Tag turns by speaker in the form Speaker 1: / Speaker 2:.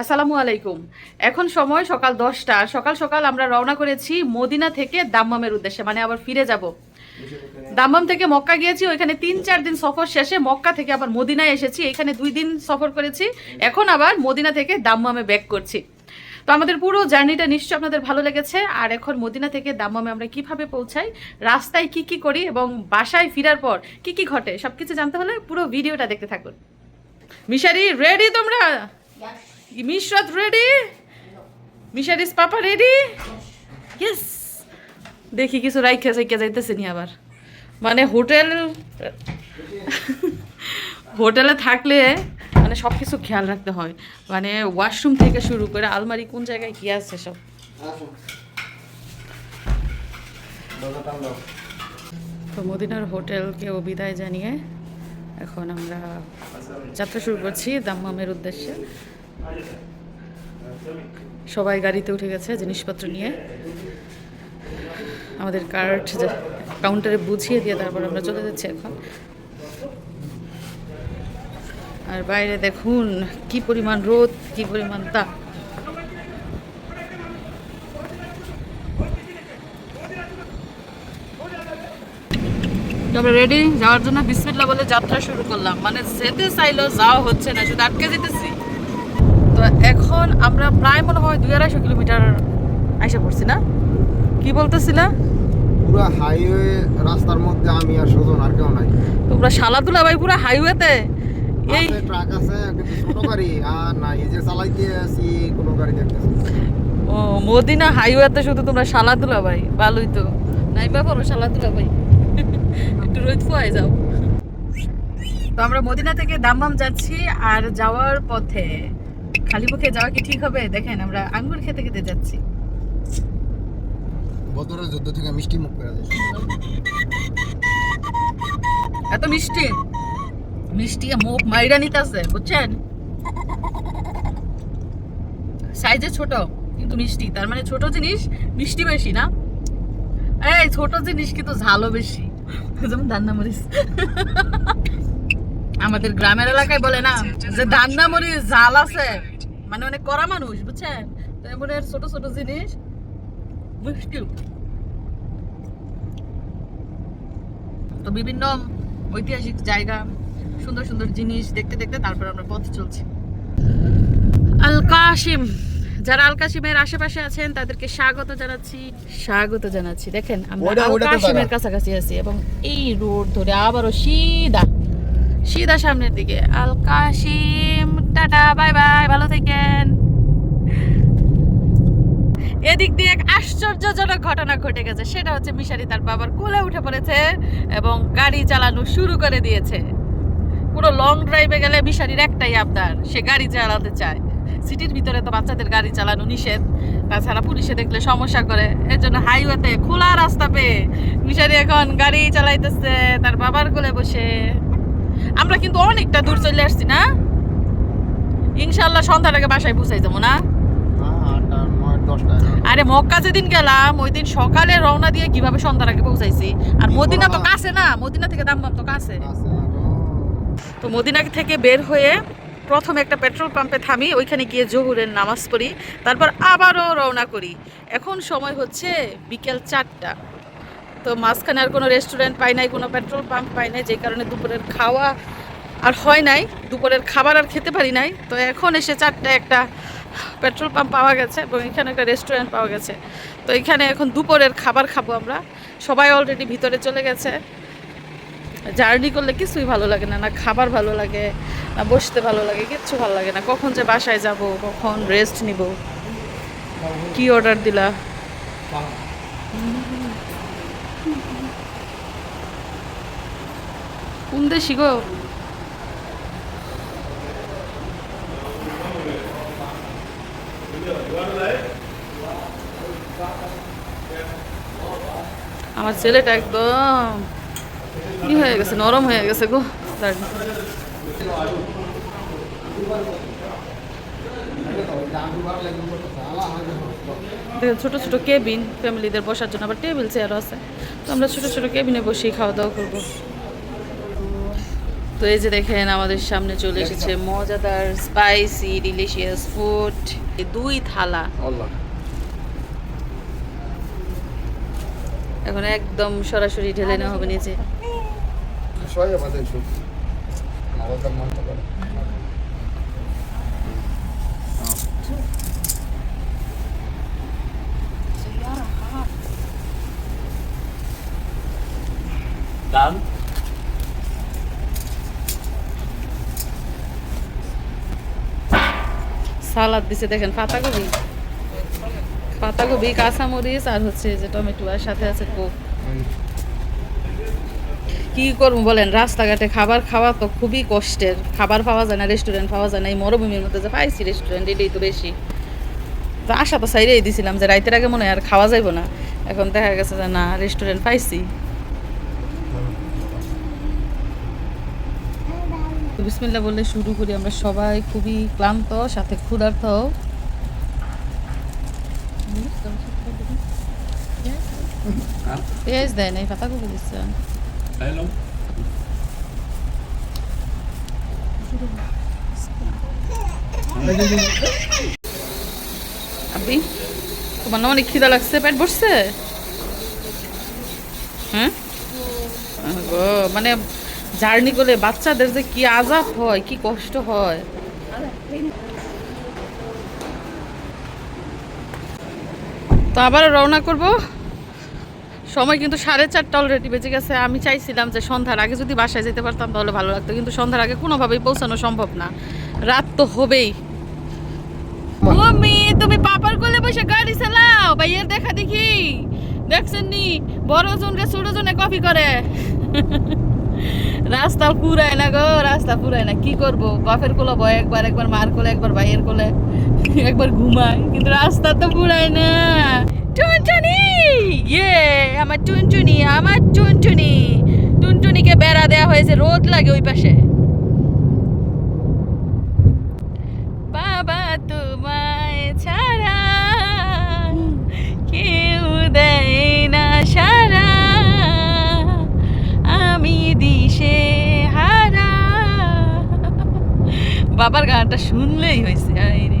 Speaker 1: আসসালামু আলাইকুম। এখন সময় সকাল দশটা। সকাল সকাল আমরা রওনা করেছি মদিনা থেকে দাম্মামের উদ্দেশ্যে মানে আবার ফিরে যাব। দাম্মাম থেকে মক্কা গিয়েছি, ওইখানে তিন চার দিন সফর শেষে মক্কা থেকে আবার মদিনায় এসেছি। এখানে দুই দিন সফর করেছি। এখন আবার মদিনা থেকে দাম্মামে ব্যাক করছি। তো আমাদের পুরো জার্নিটা নিশ্চয়ই আপনাদের ভালো লেগেছে। আর এখন মদিনা থেকে দাম্মামে আমরা কীভাবে পৌঁছাই, রাস্তায় কি কি করি এবং বাসায় ফেরার পর কি কি ঘটে, সবকিছু জানতে হলে পুরো ভিডিওটা দেখতে থাকুন। মিশারি রেডি তোমরা? মিশরত রেডি মিশারিস পাপা রেডি ইয়েস দেখি কিছু রাইখা সাইখা যাইতেছে নি আবার। মানে হোটেল, হোটেলে থাকলে মানে সব কিছু খেয়াল রাখতে হয়। মানে ওয়াশরুম থেকে শুরু করে আলমারি কোন জায়গায় কি আছে সব? তো মদিনার হোটেলকেও বিদায় জানিয়ে এখন আমরা যাত্রা শুরু করছি দাম্মামের উদ্দেশ্যে। সবাই গাড়িতে উঠে গেছে জিনিসপত্র নিয়ে। আমাদের কার্ড কাউন্টারে বুঝিয়ে দিয়ে তারপর আমরা চলে যাচ্ছি এখন। আর বাইরে দেখুন, কি পরিমাণ রোদ, কি পরিমাণ তো আমরা রেডি যাওয়ার জন্য বিসমিল্লা বলে যাত্রা শুরু করলাম। মানে যেতে চাইলেও যাওয়া হচ্ছে না, শুধু আটকে যেতেছি। তো এখন আমরা প্রায় মনে হয় দুই আড়াইশো কিলোমিটার আইসা পড়ছি না? কি বলতেছিলা?
Speaker 2: পুরো হাইওয়ে রাস্তার মধ্যে আমি আর সুজন আর কেউ নাই।
Speaker 1: তোমরা শালাদুলা ভাই পুরো হাইওয়েতে? এই
Speaker 2: ট্রাক আছে কিন্তু ছোট গাড়ি আর না এই যে চালাইতে আছি কোনো গাড়ি দেখতেছি
Speaker 1: ও মদিনা হাইওয়েতে শুধু তোমরা শালাদুলা ভাই ভালোই তো। নাই ব্যাপারও শালাদুলা ভাই। একটু রোদ ফুয়ায় যাও। তো আমরা মদিনা থেকে দাম্মাম যাচ্ছি আর যাওয়ার পথে খালি মুখে যাওয়া কি ঠিক হবে? দেখেন আমরা আঙ্গুর খেতে খেতে যাচ্ছি।
Speaker 2: বদরের যুদ্ধ থেকে মিষ্টি মুখ করে
Speaker 1: এত মিষ্টি? মিষ্টি মুখ মাইরা নিতেছে বুঝছেন? সাইজে ছোট কিন্তু মিষ্টি। তার মানে ছোট জিনিস মিষ্টি বেশি না? এই ছোট জিনিস কিন্তু ঝালও বেশি। যেমন দান্না মরিচ আমাদের গ্রামের এলাকায় বলে না যে দান্না মরিচ ঝাল আছে। মানে অনেক কড়া মানুষ বুঝছেন? তো এমন এর ছোট ছোট জিনিস মিষ্টি তো বিভিন্ন ঐতিহাসিক জায়গা সুন্দর সুন্দর জিনিস দেখতে দেখতে তারপর আমরা পথ চলছি। আল কাশিম যারা আল কাশিমের আশেপাশে আছেন তাদেরকে স্বাগত জানাচ্ছি। স্বাগত জানাচ্ছি। দেখেন আমরা আল কাশিমের কাছাকাছি আছি এবং এই রোড ধরে আবারও সিধা সিধা সামনের দিকে। Al Kashim tata, bye bye, ভালো থাকেন। এদিক দিয়ে এক আশ্চর্যজনক ঘটনা ঘটে গেছে, সেটা হচ্ছে মিশারি তার বাবার কোলে উঠে পড়েছে এবং গাড়ি চালানো শুরু করে দিয়েছে। পুরো লং ড্রাইভে গেলে মিশারির একটাই আবদার, সে গাড়ি চালাতে চায়। সিটির ভিতরে তো বাচ্চাদের গাড়ি চালানো নিষেধ, তাছাড়া পুলিশে দেখলে সমস্যা করে। এর জন্য হাইওয়েতে খোলা রাস্তা পেয়ে মিশারি এখন গাড়ি চালাইতেছে, তার বাবার কোলে বসে। আমরা কিন্তু অনেকটা দূর চলে আসছি না? ইনশাল্লাহ সন্ধ্যাটাকে বাসায় পৌঁছাই যাব না? আরে মক্কা যেদিন গেলাম ওই দিন সকালে রওনা দিয়ে কীভাবে সন্ধ্যার আগে পৌঁছাইছি? আর মদিনা তো কাছে না মদিনা থেকে দামবাম তো কাছে। তো মদিনা থেকে বের হয়ে প্রথমে একটা পেট্রোল পাম্পে থামি ওইখানে গিয়ে জহুরের নামাজ পড়ি তারপর আবারও রওনা করি। এখন সময় হচ্ছে বিকেল চারটা। তো মাঝখানে আর কোনো রেস্টুরেন্ট পাই নাই কোনো পেট্রোল পাম্প পাই নাই যে কারণে দুপুরের খাওয়া আর হয় নাই, দুপুরের খাবার আর খেতে পারি নাই। তো এখন এসে চারটা একটা পেট্রোল পাম্প পাওয়া গেছে এবং এখানে একটা রেস্টুরেন্ট পাওয়া গেছে। তো এখানে এখন দুপুরের খাবার খাব আমরা। সবাই অলরেডি ভিতরে চলে গেছে। জার্নি করলে কিছুই ভালো লাগে না না খাবার ভালো লাগে, না বসতে ভালো লাগে, কিচ্ছু ভালো লাগে না। কখন যে বাসায় যাব, কখন রেস্ট নিব। কি অর্ডার দিলা? কোন দেশি গো? আমার ছেলেটা একদম কি হয়ে গেছে? নরম হয়ে গেছে গো। দেখেন, ছোটো ছোট কেবিন ফ্যামিলিদের বসার জন্য, আবার টেবিল, চেয়ারও আছে। তো আমরা ছোটো ছোটো কেবিনে বসেই খাওয়া দাওয়া করব। তো এই যে দেখেন আমাদের সামনে চলে এসেছে মজাদার স্পাইসি ডিলিশিয়াস ফুড দুই থালা। এখন একদম সরাসরি ঢেলে নেওয়া হবে নিচে।
Speaker 2: সবাই আমাদের
Speaker 1: সালাদ দিছে, দেখেন, পাতাকপি। পাতাকপি, কাঁচামরিচ আর হচ্ছে যে টমেটো, আর সাথে আছে কোক। কি করব বলেন, রাস্তাঘাটে খাবার খাওয়া তো খুবই কষ্টের। খাবার পাওয়া যায় না রেস্টুরেন্ট পাওয়া যায় না, এই মরুভূমির মধ্যে যে পাইছি রেস্টুরেন্ট এটাই তো বেশি। তো আশা তো সাইডেই দিছিলাম যে রাইতের আগে মনে হয় আর খাওয়া যাইব না। এখন দেখা গেছে যে না রেস্টুরেন্ট পাইছি। তো বিসমিল্লা বলে শুরু করি। আমরা সবাই খুবই ক্লান্ত সাথে ক্ষুধার্ত। পেঁয়াজ দেয় নাই দিচ্ছে। আপনি তোমার না অনেক খিদা লাগছে পেট ভরছে? হ্যাঁ? মানে জার্নি করে বাচ্চাদের যে কি আজাব হয়, কি কষ্ট হয়। তো আবার রওনা করব। সময় কিন্তু সাড়ে চারটা অলরেডি বেজে গেছে। আমি চাইছিলাম যে সন্ধ্যার আগে যদি বাসায় যেতে পারতাম তাহলে ভালো লাগতো, কিন্তু সন্ধ্যার আগে কোনোভাবেই পৌঁছানো সম্ভব না। রাত তো হবেই। মম্মি, তুমি পাপার কোলে বসে গাড়ি চালাও, ভাইয়ের দেখা দেখি। দেখছেন নি? বড় জনকে ছোট জনে কপি করে। রাস্তা পুরায় না গো, রাস্তা পুরায় না। কি করব? বাপের কোলে বয় একবার একবার মার কোলে, একবার ভাইয়ের কোলে, একবার ঘুমায়। কিন্তু রাস্তা তো পুরায় না। টুনটুনি! ইয়ে আমার টুনটুনি আমার টুনটুনি। টুনটুনিকে বেড়া দেওয়া হয়েছে, রোদ লাগে ওই পাশে। বাবার গানটা শুনলেই হয়েছে আরে